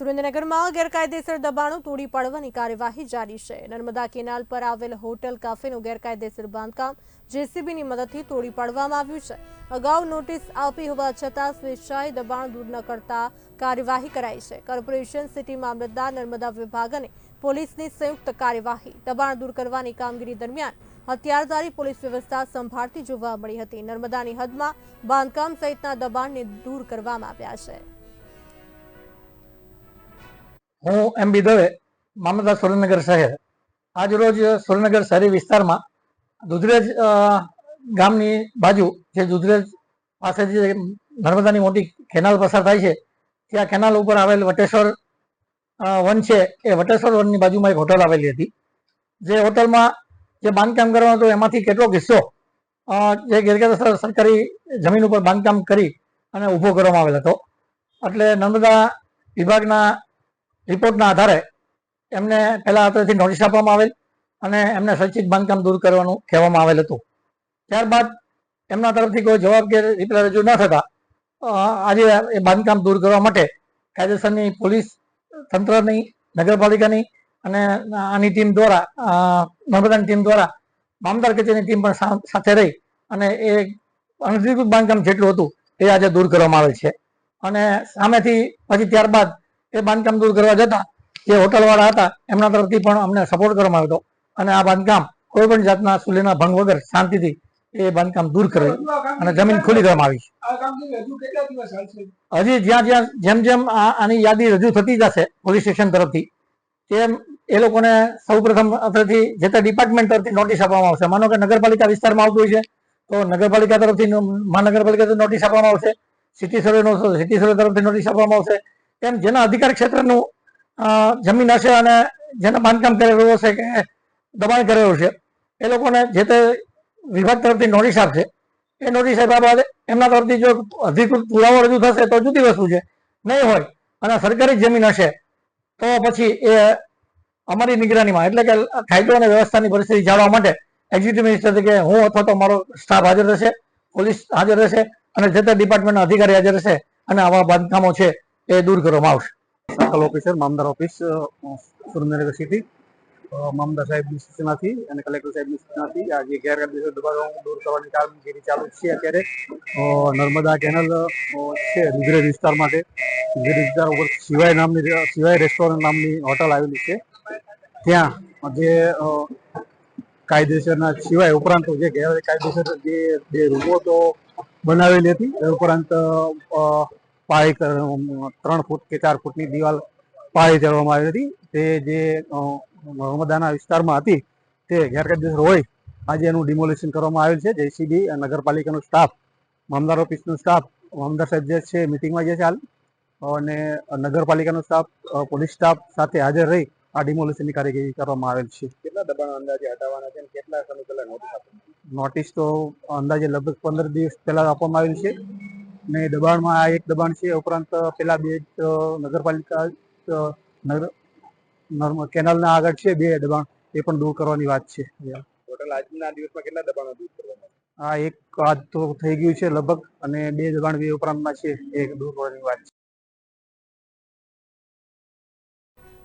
સુરેન્દ્રનગરમાં ગેરકાયદેસર દબાણો તોડી પાડવાની કાર્યવાહી જારી છે. નર્મદા કેનાલ પર આવેલ હોટલ કાફેનું ગેરકાયદેસર બાંધકામ જેસીબીની મદદથી તોડી પાડવામાં આવ્યું છે. અગાઉ નોટિસ આપી હોવા છતાં સ્વેચ્છાએ દબાણ દૂર ન કરતા કાર્યવાહી કરાઈ છે. કોર્પોરેશન સિટી મામલતદાર નર્મદા વિભાગ અને પોલીસની સંયુક્ત કાર્યવાહી. દબાણ દૂર કરવાની કામગીરી દરમિયાન હથિયારધારી પોલીસ વ્યવસ્થા સંભાળતી જોવા મળી હતી. નર્મદાની હદમાં બાંધકામ સહિતના દબાણને દૂર કરવામાં આવ્યા છે. હું એમ બી દવે, મામલતદાર સુરેન્દ્રનગર શહેર. આજરોજ સુરેન્દ્રનગર શહેરી વિસ્તારમાં દુધરેજ ગામની બાજુ જે દુધરેજ પાસે જે નર્મદાની મોટી કેનાલ પસાર થાય છે, ત્યાં કેનાલ ઉપર આવેલ વટેશ્વર વન છે, એ વટેશ્વર વનની બાજુમાં એક હોટલ આવેલી હતી. જે હોટલમાં જે બાંધકામ કરવાનું હતું, એમાંથી કેટલોક હિસ્સો જે ગેરકાયદેસર સરકારી જમીન ઉપર બાંધકામ કરી અને ઊભો કરવામાં આવેલ હતો. એટલે નર્મદા વિભાગના રિપોર્ટના આધારે એમને પહેલા હાથેથી નોટિસ આપવામાં આવેલ અને એમને સ્વૈચ્છિક બાંધકામ દૂર કરવાનું કહેવામાં આવેલ હતું. ત્યારબાદ એમના તરફથી કોઈ જવાબ કે રિપ્લાય રજૂ ન થતા આજે એ બાંધકામ દૂર કરવા માટે કાયદેસરની પોલીસ તંત્રની, નગરપાલિકાની અને આની ટીમ દ્વારા નર્મદાની ટીમ દ્વારા મામદાર કચેરીની ટીમ પણ સાથે રહી અને એ અનધિકૃત બાંધકામ જેટલું હતું એ આજે દૂર કરવામાં આવેલ છે. અને સામેથી, પછી ત્યારબાદ એ બાંધકામ દૂર કરવા જતા જે હોટલવાળા હતા, એમના તરફથી પણ અમને સપોર્ટ કરવામાં આવ્યો હતો. અને આ બાંધકામ કોઈ પણ જાતના સુલેના ભંગ વગર શાંતિથી એ બાંધકામ દૂર કરે અને જમીન ખુલ્લી કરવામાં આવી હજુ જ્યાં જ્યાં જેમ જેમ આની યાદી રજૂ થતી જશે પોલીસ સ્ટેશન તરફથી, તેમ એ લોકોને સૌપ્રથમ અત્યારથી જે તે ડિપાર્ટમેન્ટ તરફથી નોટિસ આપવામાં આવશે. માનો કે નગરપાલિકા વિસ્તારમાં આવતું હોય છે, તો નગરપાલિકા તરફથી મહાનગરપાલિકા નોટિસ આપવામાં આવશે. સિટી સર્વેનો સિટી સર્વે તરફથી નોટિસ આપવામાં આવશે. તેમ જેના અધિકાર ક્ષેત્રનું જમીન હશે અને જેને બાંધકામ કરેલું હશે કે દબાણ કરેલું છે, એ લોકોને જે તે વિભાગ તરફથી નોટિસ આપશે, એ નોટિસ આપ્યા બાદ એમના તરફથી જો અધિકૃત પુરાવો રજૂ થશે તો જુદી વસ્તુ છે, નહીં હોય અને સરકારી જમીન હશે, તો પછી એ અમારી નિગરાનીમાં, એટલે કે કાયદો અને વ્યવસ્થાની પરિસ્થિતિ જાળવવા માટે એક્ઝિક્યુટિવ મિનિસ્ટર તરીકે હું અથવા તો મારો સ્ટાફ હાજર રહેશે પોલીસ હાજર રહેશે અને જે તે ડિપાર્ટમેન્ટના અધિકારી હાજર રહેશે અને આવા બાંધકામો છે એ દૂર કરવામાં આવશે. સર્કલ ઓફિસર મામદાર ઓફિસ સુરેન્દ્રનગર સિટી મામદાર સાહેબની સૂચનાથી અને કલેક્ટર સાહેબની સૂચનાથી આ જે ગેરકાયદેસર દબાણો દૂર કરવાની કામગીરી ચાલુ છે અત્યારે. નર્મદા કેનલ છે ગુજરાત વિસ્તાર માટે. ગુજરાત વિસ્તાર ઉપર સિવાય નામની સિવાય રેસ્ટોરન્ટ નામની હોટલ આવેલી છે. ત્યાં જે કાયદેસરના સિવાય ઉપરાંત જે ગેરકાયદેસર જે રૂમો તો બનાવેલી હતી ઉપરાંત પાળી ત્રણ ફૂટ કે ચાર ફૂટની દિવાલ પાળી ચડવામાં આવી હતી. તે જે નર્મદાના વિસ્તારમાં હતી તે ગેરકાયદેસર હોય આજે એનું ડિમોલિશન કરવામાં આવેલ છે. જેસીબી નગરપાલિકાનો સ્ટાફ મામદાર ઓફિસનો સ્ટાફ મામદાર સાહેબ જે છે મિટિંગમાં જે છે હાલ. અને નગરપાલિકાનો સ્ટાફ પોલીસ સ્ટાફ સાથે હાજર રહી આ ડિમોલિશનની કાર્યવાહી કરવામાં આવેલ છે. કેટલા દબાણ અંદાજે હટાવવાના છે કેટલા સમય પહેલા નોટિસ નોટિસ તો અંદાજે લગભગ પંદર દિવસ પહેલા આપવામાં આવેલ છે. ને દબાણમાં આ એક દબાણ છે ઉપરાંત પેલા બે નગરપાલિકા કેનાલના આગળ છે બે દબાણ એ પણ દૂર કરવાની વાત છે. ટોટલ આજના દિવસમાં કેટલા દબાણો દૂર કરવાના? આ એક આજ તો થઈ ગયું છે લગભગ અને બે દબાણ બે ઉપરાંતમાં છે એ દૂર કરવાની વાત છે.